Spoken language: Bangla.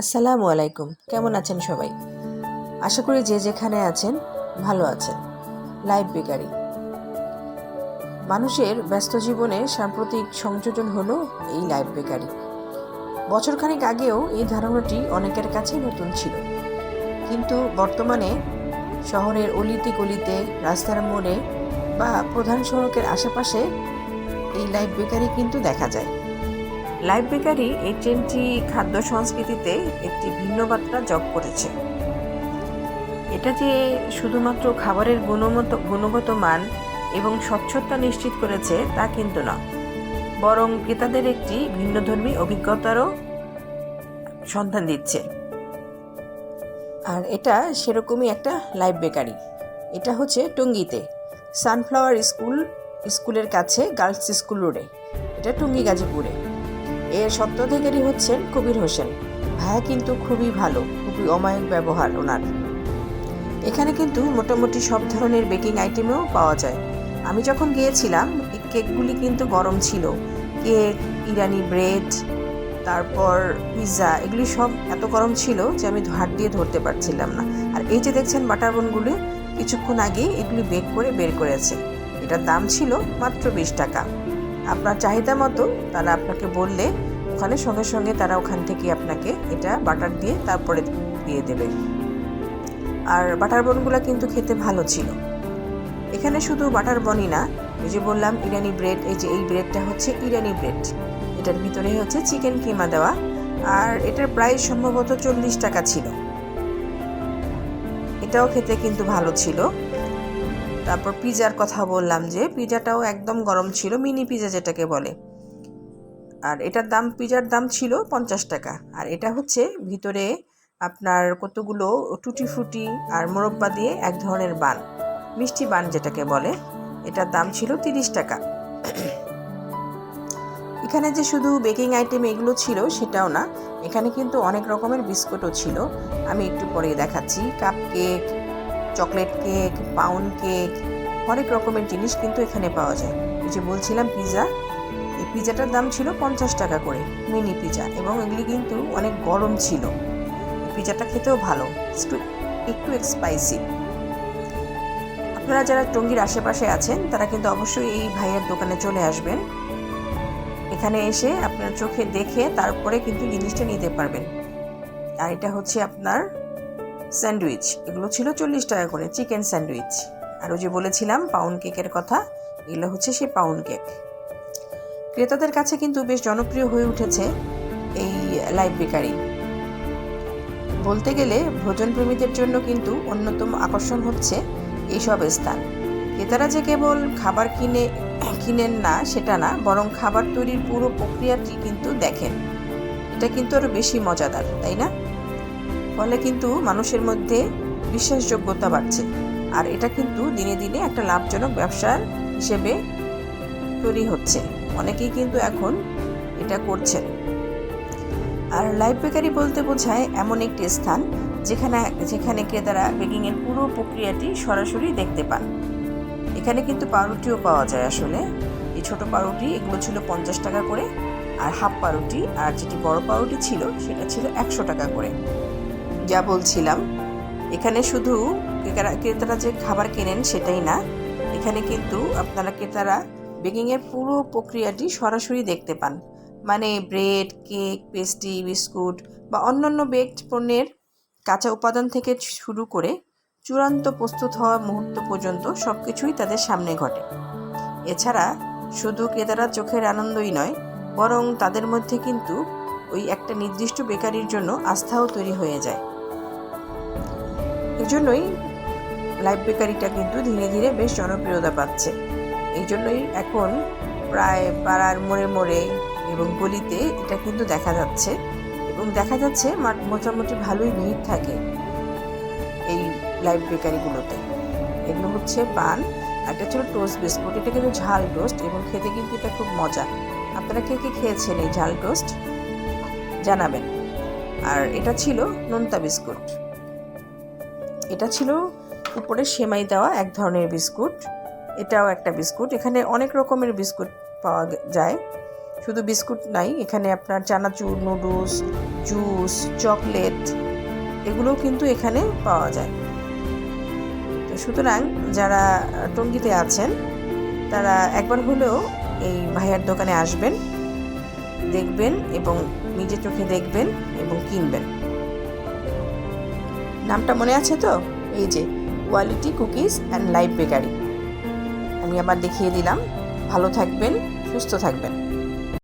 আসসালামু আলাইকুম। কেমন আছেন সবাই? আশা করি যে যেখানে আছেন, ভালো আছেন। লাইভ বেকারি মানুষের ব্যস্ত জীবনে সাম্প্রতিক সংযোজন হলো এই লাইভ বেকারি বছরখানেক আগেও এই ধারণাটি অনেকের কাছে নতুন ছিল। কিন্তু বর্তমানে শহরের অলিতে গলিতে, রাস্তার মোড়ে বা প্রধান সড়কের আশেপাশে এই লাইভ বেকারি কিন্তু দেখা যায়। লাইভ বেকারি এই ট্রেনটি খাদ্য সংস্কৃতিতে একটি ভিন্ন মাত্রা যোগ করেছে। এটা যে শুধুমাত্র খাবারের গুণমত, গুণগত মান এবং স্বচ্ছতা নিশ্চিত করেছে তা কিন্তু না। বরং ক্রেতাদের একটি ভিন্নধর্মী অভিজ্ঞতারও সন্ধান দিচ্ছে। আর এটা সেরকমই একটা লাইভ বেকারি। এটা হচ্ছে টঙ্গিতে। সানফ্লাওয়ার স্কুল, স্কুলের কাছে গার্লস স্কুল রোডে। এটা টঙ্গি গাজীপুরে। এর সত্ত্বাধিকারী হচ্ছেন কবির হোসেন। ভাইয়া কিন্তু খুবই ভালো, খুবই অমায়িক ব্যবহার ওনার। এখানে কিন্তু মোটামুটি সব ধরনের বেকিং আইটেমও পাওয়া যায়। আমি যখন গিয়েছিলাম এই কেকগুলি কিন্তু গরম ছিল। কেক ইরানি ব্রেড, তারপর পিৎজা, এগুলি সব এত গরম ছিল যে আমি হাত দিয়ে ধরতে পারছিলাম না। আর এই যে দেখছেন বাটার বনগুলি, কিছুক্ষণ আগে এগুলি বেক করে বের করেছে। এটার দাম ছিল মাত্র বিশ টাকা। আপনার চাহিদা মতো তারা আপনাকে বললে ওখানে সঙ্গে সঙ্গে তারা ওখান থেকে আপনাকে এটা বাটার দিয়ে তারপরে দিয়ে দেবে। আর বাটার বনগুলো কিন্তু খেতে ভালো ছিল। এখানে শুধু বাটার বনই না, এই যে বললাম ইরানি ব্রেড এই যে এই ব্রেডটা হচ্ছে ইরানি ব্রেড এটার ভিতরে হচ্ছে চিকেন কিমা দেওয়া, আর এটার প্রাইস সম্ভবত চল্লিশ টাকা ছিল। এটাও খেতে কিন্তু ভালো ছিল। তারপর পিজার কথা বললাম যে, পিজাটাও একদম গরম ছিল, মিনি পিজা যেটাকে বলে। আর এটার দাম, পিজার দাম ছিল পঞ্চাশ টাকা। আর এটা হচ্ছে ভিতরে আপনার কতগুলো টুটি ফুটি আর মোরব্বা দিয়ে এক ধরনের বান, মিষ্টি বান যেটাকে বলে। এটার দাম ছিল তিরিশ টাকা। এখানে যে শুধু বেকিং আইটেম এগুলো ছিল সেটাও না, এখানে কিন্তু অনেক রকমের বিস্কুটও ছিল। আমি একটু পরে দেখাচ্ছি cupcake chocolate cake pound cake, অনেক রকমের জিনিস কিন্তু এখানে পাওয়া যায়। এই যে বলছিলাম পিৎজা এই পিৎজাটার দাম ছিল পঞ্চাশ টাকা করে মিনি পিৎজা এবং এগুলি কিন্তু অনেক গরম ছিল। পিৎজাটা খেতেও ভালো, একটু স্পাইসি আপনারা যারা টঙ্গির আশেপাশে আছেন, তারা কিন্তু অবশ্যই এই ভাইয়ের দোকানে চলে আসবেন। এখানে এসে আপনার চোখে দেখে তারপরে কিন্তু জিনিসটা নিতে পারবেন। আর এটা হচ্ছে আপনার স্যান্ডউইচ, এগুলো ছিল চল্লিশ টাকা করে, চিকেন স্যান্ডউইচ। আর ওই যে বলেছিলাম পাউন্ড কেকের কথা, এগুলো হচ্ছে সেই পাউন্ড কেক ক্রেতাদের কাছে কিন্তু বেশ জনপ্রিয় হয়ে উঠেছে এই লাইভ বেকারি বলতে গেলে ভোজন প্রেমীদের জন্য কিন্তু অন্যতম আকর্ষণ হচ্ছে এইসব স্থান। ক্রেতারা যে কেবল খাবার কিনে, কিনেন না, সেটা না, বরং খাবার তৈরির পুরো প্রক্রিয়াটি কিন্তু দেখেন। এটা কিন্তু আরও বেশি মজাদার, তাই না? ফলে কিন্তু মানুষের মধ্যে বিশ্বাসযোগ্যতা বাড়ছে। আর এটা কিন্তু দিনে দিনে একটা লাভজনক ব্যবসার হিসেবে তৈরি হচ্ছে। অনেকেই কিন্তু এখন এটা করছেন। আর লাইভ বেকারি বলতে বোঝায় এমন একটি স্থান যেখানে যেখানে ক্রেতারা বেকিংয়ের পুরো প্রক্রিয়াটি সরাসরি দেখতে পান। এখানে কিন্তু পাউরুটিও পাওয়া যায় আসলে। এই ছোট পাউরুটি, এগুলো ছিল পঞ্চাশ টাকা করে। আর হাফ পাউরুটি, আর যেটি বড় পাউরুটি ছিল, সেটা ছিল একশো টাকা করে। যা বলছিলাম। এখানে শুধু ক্রেতারা যে খাবার কেনেন সেটাই না, এখানে কিন্তু আপনারা ক্রেতারা বেকিংয়ের পুরো প্রক্রিয়াটি সরাসরি দেখতে পান। মানে ব্রেড কেক পেস্ট্রি বিস্কুট বা অন্যান্য বেকড পণ্যের কাঁচা উপাদান থেকে শুরু করে চূড়ান্ত প্রস্তুত হওয়া মুহূর্ত পর্যন্ত সব কিছুই তাদের সামনে ঘটে। এছাড়া শুধু ক্রেতারা চোখের আনন্দই নয়, বরং তাদের মধ্যে কিন্তু ওই একটা নির্দিষ্ট বেকারির জন্য আস্থাও তৈরি হয়ে যায়। এই জন্যই লাইভ বেকারিটা কিন্তু ধীরে ধীরে বেশ জনপ্রিয়তা পাচ্ছে। এই জন্যই এখন প্রায় পাড়ার মোড়ে মোড়ে এবং গলিতে এটা কিন্তু দেখা যাচ্ছে এবং দেখা যাচ্ছে মোটামুটি ভালোই ভিড় থাকে এই লাইভ বেকারিগুলোতে। এগুলো হচ্ছে পান একটা ছিল টোস্ট বিস্কুট। এটা কিন্তু ঝাল টোস্ট এবং খেতে কিন্তু এটা খুব মজা। আপনারা কে কে খেয়েছেন এই ঝাল টোস্ট? জানাবেন। আর এটা ছিল নোনতা বিস্কুট। এটা ছিল উপরে সেমাই দেওয়া এক ধরনের বিস্কুট। এটাও একটা বিস্কুট। এখানে অনেক রকমের বিস্কুট পাওয়া যায়। শুধু বিস্কুট নাই, এখানে আপনার চানাচুর, নুডলস, জুস, চকলেট এগুলোও কিন্তু এখানে পাওয়া যায়। তো সুতরাং যারা টঙ্গিতে আছেন, তারা একবার হলেও এই ভাইয়ার দোকানে আসবেন, দেখবেন এবং নিজের চোখে দেখবেন এবং কিনবেন। নামটা মনে আছে তো? এই যে quality cookies and live bakery আমি আবার দেখিয়ে দিলাম। ভালো থাকবেন, সুস্থ থাকবেন।